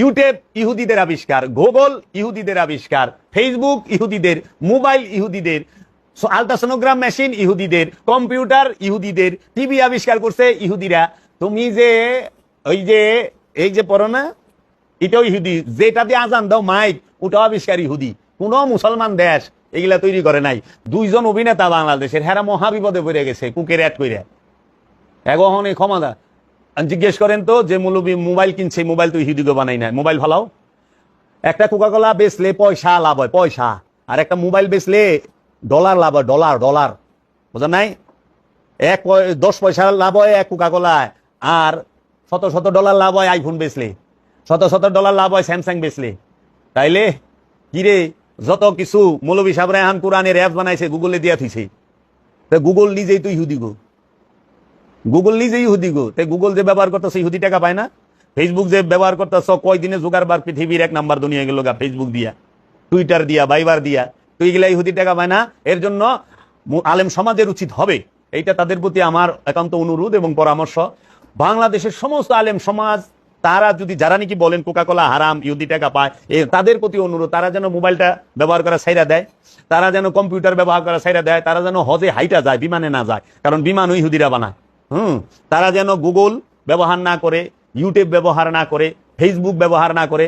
YouTube ইহুদিদের আবিষ্কার, Google ইহুদিদের আবিষ্কার, ফেসবুক ইহুদিদের, মোবাইল ইহুদিদের আলট্রাসোনোগ্রাম মেশিন ইহুদিদের, কম্পিউটার ইহুদিদের, টিভি আবিষ্কার করছে ইহুদিরা। তুমি যে ওই যে, এই যে পড়ো না, এটাও ইহুদি। যেটা দিয়ে আজান দাও, মাইক, ওটাও আবিষ্কার ইহুদি। কোন মুসলমান দেশ এগুলা তৈরি করে নাই। দুইজন অভিনেতা বাংলাদেশের, হেরা মহাবিপদে পড়ে গেছে, কুকের অ্যাড করে এখন এই ক্ষমা দা আর জিজ্ঞেস করেন তো, যে মৌলবী মোবাইল কিনছে মোবাইল তো ইহুদিকে বানাই না মোবাইল ভালাও একটা কোকাকোলা বেচলে পয়সা, লাভ হয়, পয়সা। আর একটা মোবাইল বেচলে ডলার লাভ হয়, ডলার ডলার। বুঝলেন নাই? এক দশ পয়সা লাভ হয় এক কোকা কোকাকোলায়। আর শত শত ডলার লাভ হয় আইফোন বেচলে। শত শত ডলার লাভ হয় স্যামসাং বেচলে। তাইলে কিরে যত কিছু মৌলবী সাহেবরা এখন কোরআনের অ্যাপ বানাইছে, গুগলে দিয়া থইছে। তো গুগল নিজেই তো ইহুদি গো গুগল নিজেই ইহুদি গো। তাই গুগল যে ব্যবহার করতেছে, ইহুদি টাকা পায় না। ফেসবুক যে ব্যবহার করতেছ কয়দিনে জোগাড়বার পৃথিবীর এক নাম্বার দুনিয়া গেল গা ফেসবুক দিয়া। টুইটার দিয়া বাইবার দিয়া। তো এগুলা ইহুদি টাকা পায় না। এর জন্য আলেম সমাজের উচিত হবে। এইটা তাদের প্রতি আমার একান্ত অনুরোধ এবং পরামর্শ। বাংলাদেশের সমস্ত আলেম সমাজ, তারা যদি যারা নাকি বলেন কোকাকোলা হারাম, ইহুদি টাকা পায় তাদের প্রতি অনুরোধ, তারা যেন মোবাইলটা ব্যবহার করা সাইরা দেয়, তারা যেন কম্পিউটার ব্যবহার করা সাইরা দেয়, তারা যেন হজে হাইটা যায়, বিমানে না যায়, কারণ বিমান ইহুদিরা বানায়। হুম, তারা যেন গুগল ব্যবহার না করে, ইউটিউব ব্যবহার না করে, ফেসবুক ব্যবহার না করে।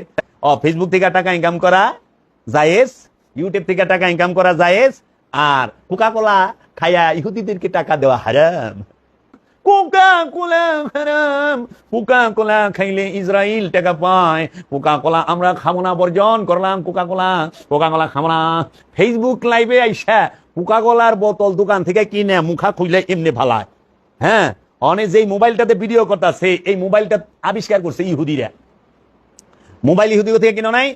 ও ফেসবুক থেকে টাকা ইনকাম করা জায়েজ, ইউটিউব থেকে টাকা ইনকাম করা জায়েজ, আর কোকা কোলা খায়া ইহুদিদেরকে টাকা দেওয়া হারাম। কোকা কোলা হারাম। কোকা কোলা খাইলে ইসরায়েল টাকা পায়। কোকা কোলা আমরা খাব না, বর্জন করলাম কোকা কোলা কোকা কোলা খাব না। ফেসবুক লাইভে আইসা কোকা কোলার বোতল দোকান থেকে কিনে মুখা খুইলে এমনি ভালায়। হ্যাঁ অনেক যেই মোবাইলটাতে ভিডিও করতেছে, এই মোবাইলটা আবিষ্কার করছে ইহুদিরা। মোবাইল ইহুদি থেকে কিনো নাই?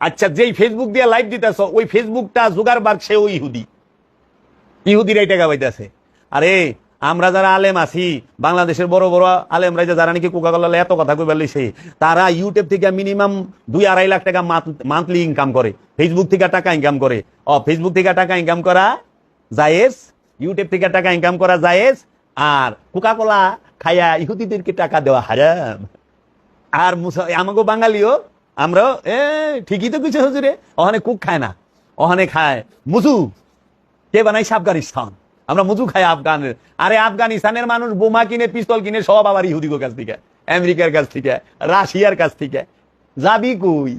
আচ্ছা যেই ফেসবুক দিয়ে লাইভ দিতেছ, ওই ফেসবুকটা জোগাড় বার সেও ইহুদি। ইহুদিরাই টাকা পাইতেছে। আরে, আমরা যারা আলেম আছি, বাংলাদেশের বড় বড় আলেমরা যে যারা নাকি কোকা কোলা এত কথা কই বলিছে তারা ইউটিউব থেকে মিনিমাম দুই আড়াই লাখ টাকা মান্থলি ইনকাম করে। ফেসবুক থেকে টাকা ইনকাম করে। ও ফেসবুক থেকে টাকা ইনকাম করা জায়েজ? ইউটিউব থেকে টাকা ইনকাম করা জায়েজ? আর কোকা কোলা খাইয়া ইহুদিদেরকে টাকা দেওয়া হারাম। আর মুসা- আমাকে বাঙালিও আমরা এ, ঠিকই তো কিছু হুজুরে ওখানে কুক খায় না ওখানে খায় মুজু। কে বানাইছে আফগানিস্তান? আমরা মুজু খাই আফগানের। আরে আফগানিস্তানের মানুষ বোমা কিনে, পিস্তল কিনে, সব আবার ইহুদিগোর কাছ থেকে, আমেরিকার কাছ থেকে, রাশিয়ার কাছ থেকে। যাবি কই?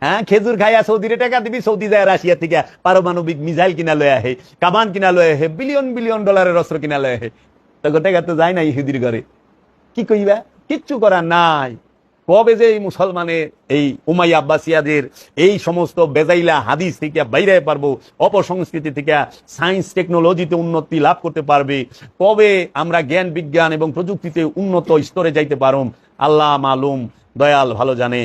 হ্যাঁ খেজুর খাইয়া সৌদিরে টাকা দিবি, সৌদি যায় রাশিয়া থেকে পারমাণবিক মিসাইল কিনা লয়ে আহে কামান কিনা লয়ে আহে, বিলিয়ন বিলিয়ন ডলারের অস্ত্র কিনা লয়ে আহে। তো টাকা তো যায় না ইহুদির ঘরে। কি কইবা? কিচ্ছু করার নাই। কবে যে এই মুসলমানের এই উমাই আব্বাসিয়াদের এই সমস্ত বেজাইলা হাদিস থেকে বাইরে পারব, অপসংস্কৃতি থেকে সায়েন্স টেকনোলজিতে উন্নতি লাভ করতে পারবে, কবে আমরা জ্ঞান, বিজ্ঞান এবং প্রযুক্তিতে উন্নত স্তরে যাইতে পারম, আল্লাহ মালুম, দয়াল ভালো জানে।